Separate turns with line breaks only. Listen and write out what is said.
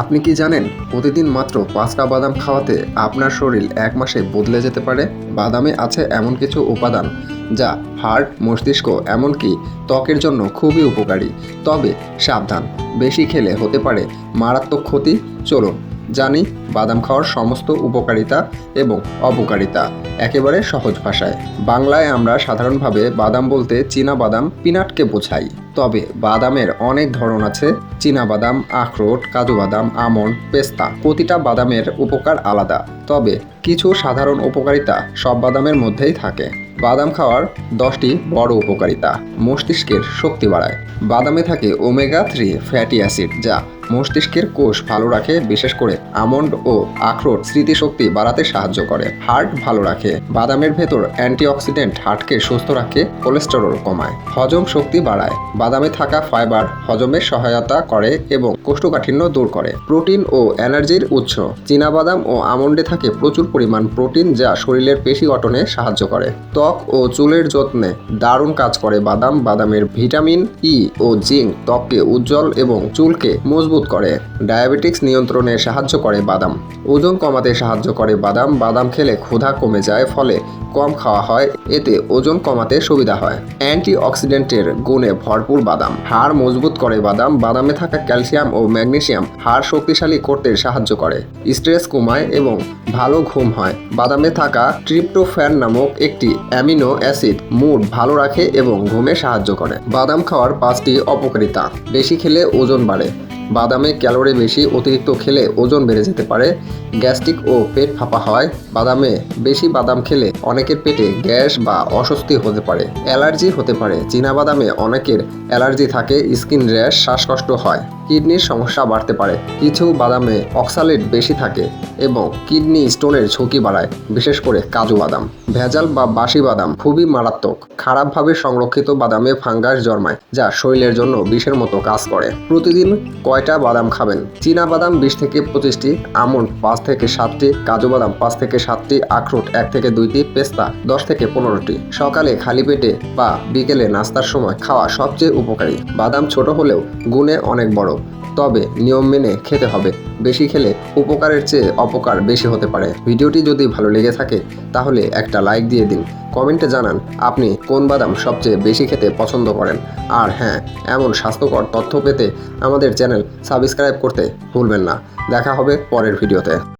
আপনি কি জানেন, প্রতিদিন মাত্র পাঁচটা বাদাম খাওয়াতে আপনার শরীর এক মাসে বদলে যেতে পারে? বাদামে আছে এমন কিছু উপাদান যা হার্ট মস্তিষ্ক, এমনকি ত্বকের জন্য খুবই উপকারী। তবে সাবধান, বেশি খেলে হতে পারে মারাত্মক ক্ষতি। চলুন জানি বাদাম খাওয়ার সমস্ত উপকারিতা এবং অপকারিতা। একেবারে সহজ ভাষায়। বাংলায় আমরা সাধারণভাবে বাদাম বলতে চীনা বাদাম পিনাটকে বোঝাই। তবে বাদামের অনেক ধরন আছে। চীনা বাদাম, আখরোট, কাজু বাদাম, আমন্ড, পেস্তা প্রতিটা বাদামের উপকার আলাদা। তবে কিছু সাধারণ উপকারিতা সব বাদামের মধ্যেই থাকে। বাদাম খাওয়ার দশটি বড় উপকারিতা মস্তিষ্কের শক্তি বাড়ায়। বাদামে থাকে ওমেগা থ্রি ফ্যাটি অ্যাসিড যা মস্তিষ্কের কোষ ভালো রাখে, বিশেষ করে আমন্ড ও আখরোট স্মৃতিশক্তি বাড়াতে সাহায্য করে। হার্ট ভালো রাখে, বাদামের ভেতর অ্যান্টিঅক্সিডেন্ট হার্টকে সুস্থ রাখে, কোলেস্টেরল কমায়। হজম শক্তি বাড়ায়, বাদামে থাকা ফাইবার হজমের সহায়তা করে এবং কোষ্ঠকাঠিন্য দূর করে। প্রোটিন ও এনার্জির উৎস, চীনাবাদাম ও আমন্ডে থাকে প্রচুর পরিমাণ প্রোটিন যা শরীরের পেশি গঠনে সাহায্য করে। ত্বক ও চুলের যত্নে দারুণ কাজ করে বাদাম, বাদামের ভিটামিন, ই ও জিঙ্ক। ত্বককে উজ্জ্বল এবং চুলকে মজবুত করে। ডায়াবেটিক্স নিয়ন্ত্রণে সাহায্য করে বাদাম। ওজন কমাতে সাহায্য করে বাদাম। বাদাম খেলে ক্ষুধা কমে যায়, ফলে কম খাওয়া হয়। এতে ওজন কমাতে সুবিধা হয়। অ্যান্টি অক্সিডেন্টের গুণে ভরপুর বাদাম। হাড় মজবুত করে বাদাম। বাদামে থাকা ক্যালসিয়াম ও ম্যাগনেসিয়াম হাড় শক্তিশালী করতে সাহায্য করে। স্ট্রেস কমায় এবং ভালো ঘুম হয়। বাদামে থাকা ট্রিপ্টোফ্যান নামক একটি অ্যামিনো অ্যাসিড মুড ভালো রাখে এবং ঘুমে সাহায্য করে। বাদাম খাওয়ার পাঁচটি অপকারিতা। বেশি খেলে ওজন বাড়ে। বাদামে ক্যালোরি বেশি, অতিরিক্ত খেলে ওজন বেড়ে যেতে পারে। গ্যাস্ট্রিক ও পেট ফাঁপা হয়। বাদামে বেশি বাদাম খেলে অনেকের পেটে গ্যাস বা অস্বস্তি হতে পারে। অ্যালার্জি হতে পারে। চীনা বাদামে অনেকের অ্যালার্জি থাকে, স্কিন র্যাশ, শ্বাসকষ্ট হয়। কিডনির সমস্যা বাড়তে পারে। কিছু বাদামে অক্সালেট বেশি থাকে এবং কিডনি স্টোনের ঝুঁকি বাড়ায়, বিশেষ করে কাজু বাদাম। ভেজাল বা বাসি বাদাম খুবই মারাত্মক। খারাপভাবে সংরক্ষিত বাদামে ফাঙ্গাস জন্মায়, যা শরীরের জন্য বিষের মতো কাজ করে। প্রতিদিন কয়টা বাদাম খাবেন? চীনা বাদাম বিশ থেকে পঁচিশটি, আমন্ড পাঁচ থেকে সাতটি, কাজু বাদাম পাঁচ থেকে সাতটি, আখরোট এক থেকে দুইটি, পেস্তা দশ থেকে পনেরোটি। সকালে খালি পেটে বা বিকেলে নাস্তার সময় খাওয়া সবচেয়ে উপকারী। বাদাম ছোট হলেও গুণে অনেক বড়। তবে নিয়ম মেনে খেতে হবে। বেশি খেলে উপকারের চেয়ে অপকার বেশি হতে পারে। ভিডিওটি যদি ভালো লেগে থাকে, তাহলে একটা লাইক দিয়ে দিন। কমেন্টে জানান আপনি কোন বাদাম সবচেয়ে বেশি খেতে পছন্দ করেন। আর হ্যাঁ এমন স্বাস্থ্যকর তথ্য পেতে আমাদের চ্যানেল সাবস্ক্রাইব করতে ভুলবেন না। দেখা হবে পরের ভিডিওতে।